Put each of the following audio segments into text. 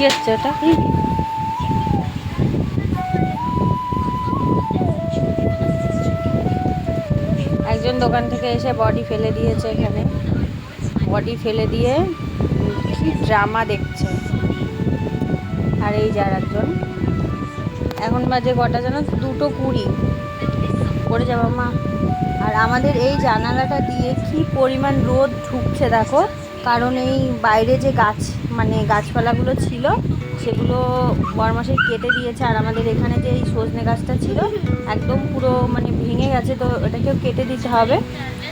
কি হচ্ছে ওটা? একজন দোকান থেকে এসে বডি ফেলে দিয়েছে এখানে। বডি ফেলে দিয়ে কি ড্রামা দেখছে। আর এই যার একজন। এখন বাজে কটা যেন? দুটো কুড়ি। পড়ে যাব মা। আর আমাদের এই জানালাটা দিয়ে কি পরিমাণ রোদ ঢুকছে দেখো। কারণ এই বাইরে যে গাছ মানে গাছপালাগুলো ছিল, সেগুলো বরমাসে কেটে দিয়েছে। আর আমাদের এখানে যে এই সজনে গাছটা ছিল, একদম পুরো মানে ভেঙে গেছে, তো এটাকেও কেটে দিতে হবে।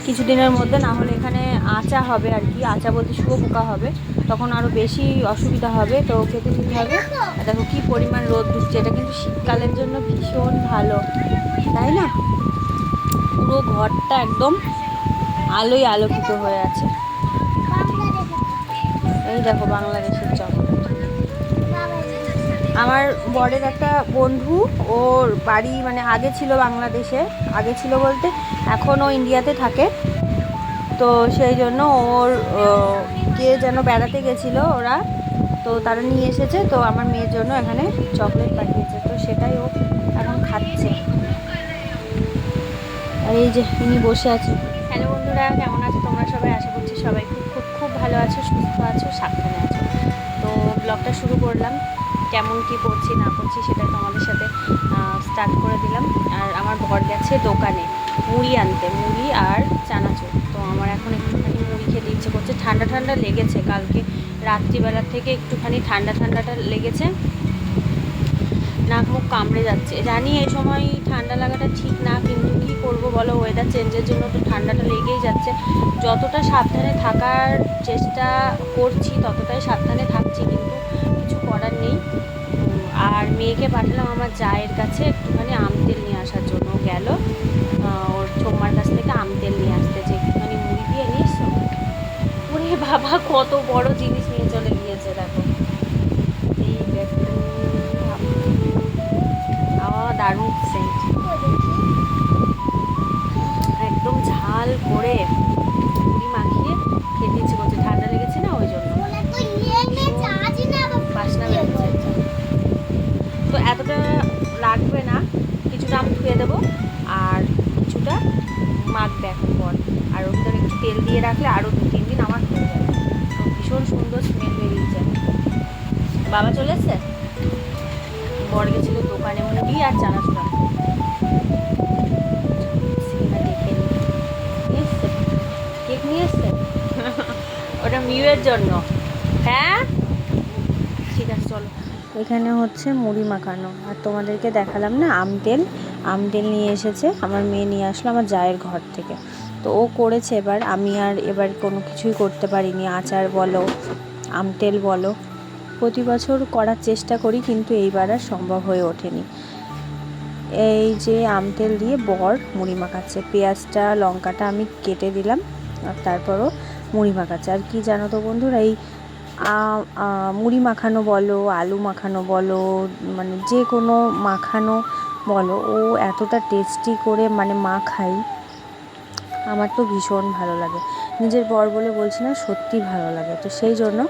কিছুদিনের মধ্যে না হলে এখানে আচা হবে আর কি আচা বলতে শুয়ো পোকা হবে। তখন আরও বেশি অসুবিধা হবে, তো কেটে দিতে হবে। আর দেখো কী পরিমাণ রোদ ঢুকছে, এটা কিন্তু শীতকালের জন্য ভীষণ ভালো, তাই না? পুরো ঘরটা একদম আলোয় আলোকিত হয়ে আছে। এই দেখো বাংলাদেশের চকলেট আমার বরের একটা বন্ধু, ওর বাড়ি মানে আগে ছিল বাংলাদেশে, আগে ছিল বলতে এখন ও ইন্ডিয়াতে থাকে। তো সেই জন্য ওর কে যেন বেড়াতে গেছিল ওরা, তো তারা নিয়ে এসেছে, তো আমার মেয়ের জন্য এখানে চকলেট পাঠিয়েছে, তো সেটাই ও এখন খাচ্ছে। এই যে, ইনি বসে আছে হ্যালো বন্ধুরা, কেমন আছো? তোমরা সবাই আশা করছি সবাই ভালো আছো, সুস্থ আছো, সাবধানে আছো। তো ব্লগটা শুরু করলাম। কেমন কি করছি, না করছি সেটা তোমাদের সাথে স্টার্ট করে দিলাম। আর আমার ঘর গেছে দোকানে মুড়ি আনতে, মুড়ি আর চানাচুর। তো আমার এখন একটুখানি মুড়ি খেতে ইচ্ছে করছে। ঠান্ডা ঠান্ডা লেগেছে কালকে রাত্রিবেলার থেকে একটুখানি ঠান্ডা ঠান্ডাটা লেগেছে। নাক মুখ কামড়ে যাচ্ছে। জানি এই সময় ঠান্ডা লাগাটা ঠিক না। বলো ওয়েদার চেঞ্জের জন্য তো ঠান্ডাটা লেগেই যাচ্ছে। যতটা সাবধানে থাকার চেষ্টা করছি, ততটাই সাবধানে থাকছি, কিন্তু কিছু করার নেই। আর মেয়েকে পাঠালাম আমার জায়ের কাছে একটুখানি আম তেল নিয়ে আসার জন্য। গেল ওর ছোম্মার কাছ থেকে আম তেল নিয়ে আসতে যে একটুখানি মুড়ি দিয়ে নিয়ে এসো ওরে বাবা, কত বড় জিনিস নিয়ে চলে গিয়েছে, দেখো। এই দারুণ সেন্ট একদম ঝাল করে মুড়ি মাখিয়ে খেতে ইচ্ছে করছে ঠান্ডা লেগেছে না, ওই জন্য। বাসনা বেরোচ্ছে। তো এতটা লাগবে না কিছুটা আমি ধুয়ে দেবো। আর কিছুটা মাখবে এখন পর। আর ওর ভিতরে একটু তেল দিয়ে রাখলে আরও দু, তিন দিন আমার হয়ে যাবে। তো ভীষণ সুন্দর স্মেল বেরিয়েছে। বাবা চলে এসছে? বর গেছিল দোকানে মুড়ি আর চানাচুর ওটা মিউয়ের জন্য। হ্যাঁ? ঠিক আছে, চলো। এখানে হচ্ছে মুড়ি মাখানো। আর তোমাদেরকে দেখালাম না, আম তেল। আম তেল নিয়ে এসেছে। আমার মেয়ে নিয়ে আসলো আমার জায়ের ঘর থেকে। তো ও করেছে এবার। আমি আর এবার কোনো কিছুই করতে পারিনি। আচার বলো, আম তেল বলো। প্রতি বছর করার চেষ্টা করি, কিন্তু এইবার আর সম্ভব হয়ে ওঠেনি। এই যে আম তেল দিয়ে বর মুড়ি মাখাচ্ছে। পেঁয়াজটা, লঙ্কাটা আমি কেটে দিলাম। আর তারপরও মুড়ি মাখাচ্ছে। আর কি জানো তো বন্ধুরা, এই মুড়ি মাখানো বলো, আলু মাখানো বলো মানে যে কোনো মাখানো বলো, ও এতটা টেস্টি করে মানে মা মাখাই আমার তো ভীষণ ভালো লাগে। নিজের বর বলে বলছি না, সত্যি ভালো লাগে। তো সেই জন্য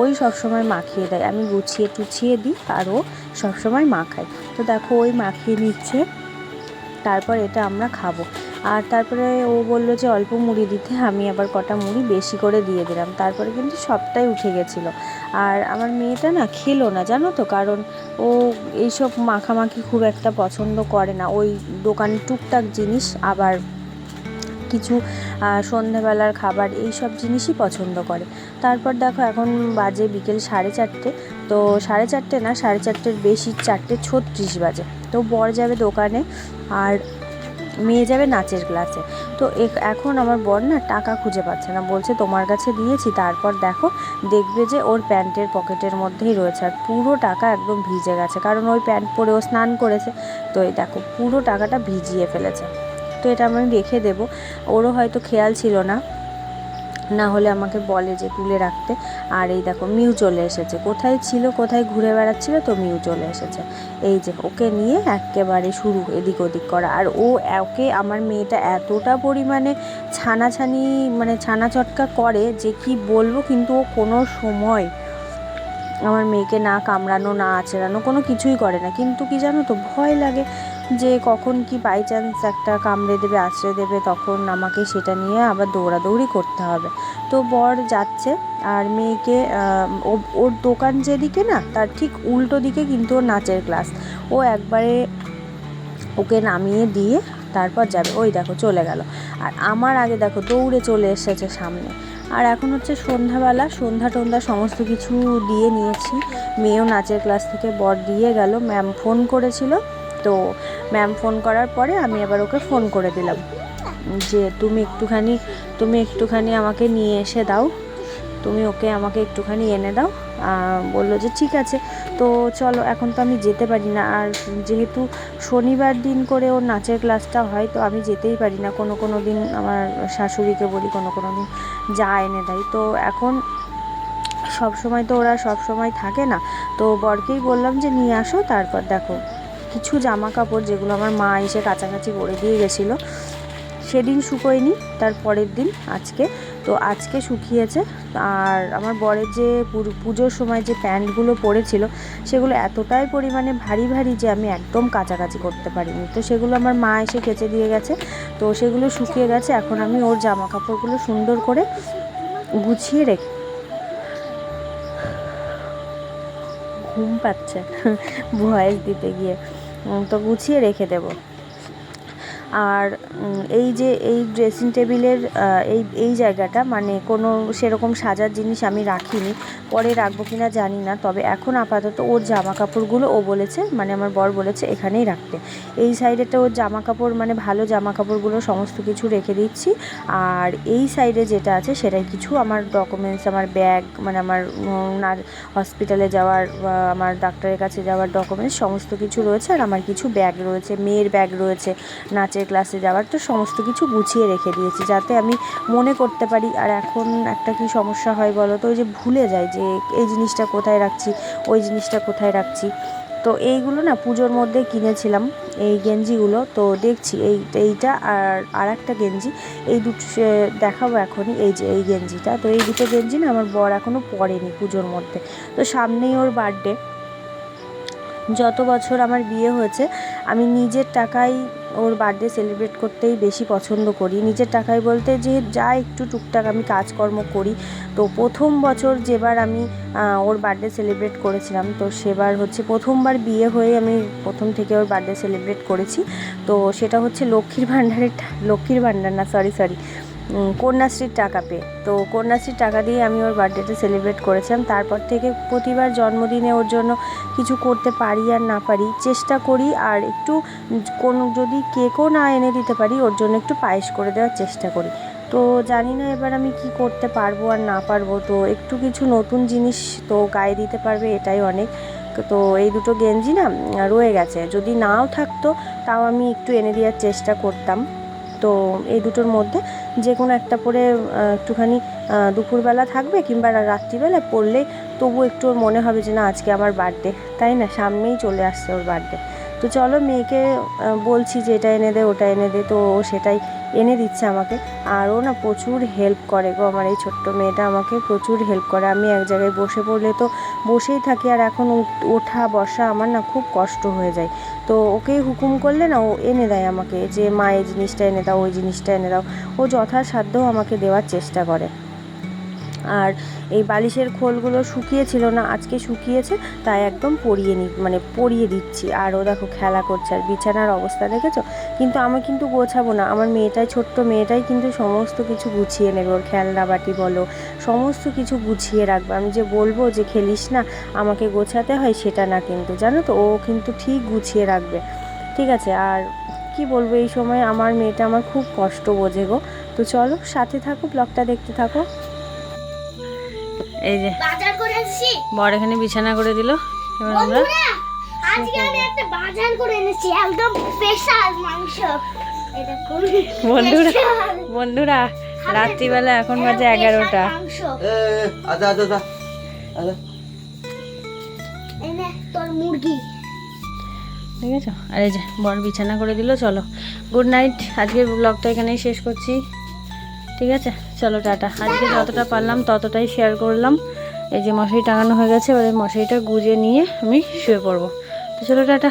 ওই সবসময় মাখিয়ে দেয়। আমি গুছিয়ে টুছিয়ে দিই আর ও সবসময় মাখায় তো দেখো, ওই মাখিয়ে নিচ্ছে, তারপর এটা আমরা খাব। আর তারপরে ও বলল যে অল্প মুড়ি দিতে, আমি আবার কটা মুড়ি বেশি করে দিয়ে দিলাম। তারপরে কিন্তু সবটাই উঠে গেছিল। আর আমার মেয়েটা না খেলো না, জানো তো? কারণ ও এইসব মাখামাখি খুব একটা পছন্দ করে না। ওই দোকানে টুকটাক জিনিস, আবার কিছু সন্ধেবেলার খাবার এই সব জিনিসই পছন্দ করে। তারপর দেখো এখন বাজে বিকেল সাড়ে চারটে। তো সাড়ে চারটে না, সাড়ে চারটের বেশি, চারটে ছত্রিশ বাজে। তো বর যাবে দোকানে, আর মেয়ে যাবে নাচের ক্লাসে তো এখন আমার বর না টাকা খুঁজে পাচ্ছে না। বলছে, তোমার কাছে দিয়েছি, তারপর দেখো, দেখবে যে ওর প্যান্টের পকেটের মধ্যেই রয়েছে। আর পুরো টাকা একদম ভিজে গেছে, কারণ ওই প্যান্ট পরে ও স্নান করেছে। তো এই দেখো, পুরো টাকাটা ভিজিয়ে ফেলেছে। তো এটা আমি রেখে দেবো। ওরও হয়তো খেয়াল ছিল না। না হলে আমাকে বলে যে তুলে রাখতে। আর এই দেখো, মিউ চলে এসেছে। কোথায় ছিল, কোথায় ঘুরে বেড়াচ্ছিল, তো মিউ চলে এসেছে। এই যে, ওকে নিয়ে একেবারে শুরু, এদিক ওদিক করা। আর ও, ওকে, আমার মেয়েটা এতটা পরিমাণে ছানাছানি মানে ছানা চটকা করে যে কি বলব, কিন্তু ও কোনো সময় আমার মেয়েকে না কামড়ানো, না আঁচড়ানো, কোনো কিছুই করে না। কিন্তু কি জানো তো, ভয় লাগে যে কখন কি বাই চান্স একটা কামড়ে দেবে আছড়ে দেবে, তখন আমাকে সেটা নিয়ে আবার দৌড়াদৌড়ি করতে হবে। তো বর যাচ্ছে আর মেয়েকে ওর দোকান যেদিকে না, তার ঠিক উল্টো দিকে কিন্তু ওর নাচের ক্লাস। ও একবারে ওকে নামিয়ে দিয়ে তারপর যাবে। ওই দেখো চলে গেল। আর আমার আগে দেখো দৌড়ে চলে এসেছে সামনে। আর এখন হচ্ছে সন্ধ্যাবেলা, সন্ধ্যা টন্ধা সমস্ত কিছু দিয়ে নিয়েছি। মেয়েও নাচের ক্লাস থেকে বর দিয়ে গেল। ম্যাম ফোন করেছিল। তো ম্যাম ফোন করার পরে আমি আবার ওকে ফোন করে দিলাম। যে, তুমি একটুখানি তুমি একটুখানি আমাকে নিয়ে এসে দাও। তুমি ওকে আমাকে একটুখানি এনে দাও। বলল যে ঠিক আছে। তো চলো, এখন তো আমি যেতে পারি না। আর যেহেতু শনিবার দিন করে ওর নাচের ক্লাসটা হয়, তো আমি যেতেই পারি না। কোনো কোনো দিন আমার শাশুড়িকে বলি, কোনো কোনো দিন যা এনে দেয়। তো এখন সব সময় তো ওরা সব সময় থাকে না। তো বরকেই বললাম যে নিয়ে আসো, তারপর দেখো কিছু জামা কাপড় যেগুলো আমার মা এসে কাছাকাছি করে দিয়ে গেছিল। সেদিন শুকোয়নি, তার পরের দিন, আজকে। তো আজকে শুকিয়েছে। আর আমার বরের যে পুজোর সময় যে প্যান্টগুলো পরেছিল সেগুলো এতটাই পরিমাণে ভারী ভারী যে আমি একদম কাছাকাছি করতে পারিনি। তো সেগুলো আমার মা এসে কেচে দিয়ে গেছে। তো সেগুলো শুকিয়ে গেছে। এখন আমি ওর জামা কাপড়গুলো সুন্দর করে গুছিয়ে রেখে ঘুম পাচ্ছে। ভয়েস দিতে গিয়ে। তো গুছিয়ে রেখে দেবো। আর এই যে এই ড্রেসিং টেবিলের এই এই জায়গাটা মানে কোনো সেরকম সাজার জিনিস আমি রাখিনি, পরে রাখব কি না জানি না, তবে এখন আপাতত ওর জামা কাপড়গুলো ও বলেছে মানে আমার বর বলেছে এখানেই রাখতে। এই সাইডেতে ওর জামা কাপড় মানে ভালো জামা কাপড়গুলো সমস্ত কিছু রেখে দিচ্ছি, আর এই সাইডে যেটা আছে সেটাই কিছু আমার ডকুমেন্টস আমার ব্যাগ মানে আমার ওনার হসপিটালে যাওয়ার আমার ডাক্তারের কাছে যাওয়ার ডকুমেন্টস সমস্ত কিছু রয়েছে, আর আমার কিছু ব্যাগ রয়েছে, মেয়ের ব্যাগ রয়েছে নাচের ক্লাসে যাওয়ার, তো সমস্ত কিছু গুছিয়ে রেখে দিয়েছি যাতে আমি মনে করতে পারি, আর এখন একটা কি সমস্যা হয় বলো তো, ওই যে ভুলে যাই যে এই জিনিসটা কোথায় রাখছি, ওই জিনিসটা কোথায় রাখছি। তো এইগুলো না পুজোর মধ্যে কিনেছিলাম, এই গেঞ্জিগুলো, তো দেখছি এই, এইটা আর আর একটা গেঞ্জি, এই দুটো দেখাবো এখনই, এই যে এই গেঞ্জিটা। তো এই দুটো গেঞ্জি না আমার বর এখনও পরেনি পুজোর মধ্যে। তো সামনেই ওর বার্থডে যত বছর আমার বিয়ে হয়েছে, আমি নিজের টাকায় ওর বার্থডে সেলিব্রেট করতেই বেশি পছন্দ করি। নিজের টাকায় বলতে যে যা একটু টুকটাক আমি কাজকর্ম করি। তো প্রথম বছর যেবার আমি ওর বার্থডে সেলিব্রেট করেছিলাম, তো সেবার হচ্ছে প্রথমবার বিয়ে হয়ে আমি প্রথম থেকে ওর বার্থডে সেলিব্রেট করেছি। তো সেটা হচ্ছে লক্ষ্মীর ভাণ্ডারের লক্ষ্মীর ভাণ্ডার না সরি সরি কন্যাশ্রীর টাকা পেয়ে। তো কন্যাশ্রীর টাকা দিয়ে আমি ওর বার্থডেটা সেলিব্রেট করেছিলাম। তারপর থেকে প্রতিবার জন্মদিনে ওর জন্য কিছু করতে পারি আর না পারি, চেষ্টা করি আর একটু কোনো যদি কেকও না এনে দিতে পারি, ওর জন্য একটু পায়েস করে দেওয়ার চেষ্টা করি। তো জানি না এবার আমি কি করতে পারব আর না পারব। তো একটু কিছু নতুন জিনিস তো গায়ে দিতে পারবে, এটাই অনেক। তো এই দুটো গেঞ্জি না রয়ে গেছে। যদি নাও থাকতো, তাও আমি একটু এনে দেওয়ার চেষ্টা করতাম। তো এই দুটোর মধ্যে যে কোনো একটা পরে একটুখানি দুপুরবেলা থাকবে কিংবা রাত্রিবেলা পড়লে তবু একটু ওর মনে হবে যে না, আজকে আমার বার্থডে তাই না? সামনেই চলে আসছে ওর বার্থডে তো চলো মেয়েকে বলছি যে এটা এনে দে, ওটা এনে দে। তো ও সেটাই এনে দিচ্ছে আমাকে। আর ও না প্রচুর হেল্প করে গো আমার এই ছোট্ট মেয়েটা। আমাকে প্রচুর হেল্প করে। আমি এক জায়গায় বসে পড়লে তো বসেই থাকি। আর এখন ওঠা, বসা আমার না খুব কষ্ট হয়ে যায়। তো ওকেই হুকুম করলে না ও এনে দেয় আমাকে। যে মা এই জিনিসটা এনে দাও, ওই জিনিসটা এনে দাও। ও যথাসাধ্য আমাকে দেওয়ার চেষ্টা করে। আর এই বালিশের খোলগুলো শুকিয়েছিল না, আজকে শুকিয়েছে, তাই একদম পরিয়ে নি মানে পরিয়ে দিচ্ছি। আর ও দেখো খেলা করছে, আর বিছানার অবস্থা দেখেছ? কিন্তু আমি কিন্তু গোছাবো না, আমার মেয়েটাই, ছোট্ট মেয়েটাই কিন্তু সমস্ত কিছু গুছিয়ে নেবে, ওর খেলনা বাটি বলো, সমস্ত কিছু গুছিয়ে রাখবে। আমি যে বলব যে খেলিস না, আমাকে গোছাতে হয় সেটা না কিন্তু, জানো তো? ও কিন্তু ঠিক গুছিয়ে রাখবে। ঠিক আছে, আর কি বলব, এই সময় আমার মেয়েটা আমার খুব কষ্ট বোঝে গো। তো চলো, সাথে থাকো, ব্লগটা দেখতে থাকো। এই যে। বাজার করে এসেছি বর এখানে বিছানা করে দিল। এবার আমরা বন্ধুরা আজকে আমি একটা বাজার করে এনেছি একদম স্পেশাল মাংস। বন্ধুরা বন্ধুরা রাত্রিবেলা এখন বাজে এগারোটা। special মাংস। এ আদা আদা আদা আদা এই নে তোর মুরগি। ঠিক আছে আর এই যে বর বিছানা করে দিল চলো। গুড নাইট আজকের ব্লগটা এখানেই শেষ করছি। ঠিক আছে? চলো, টাটা। আজকে যতটা পারলাম, ততটাই শেয়ার করলাম। এই যে মশারি টাঙানো হয়ে গেছে, এবারে মশারিটা গুজে নিয়ে আমি শুয়ে পড়ব। তো চলো, টাটা।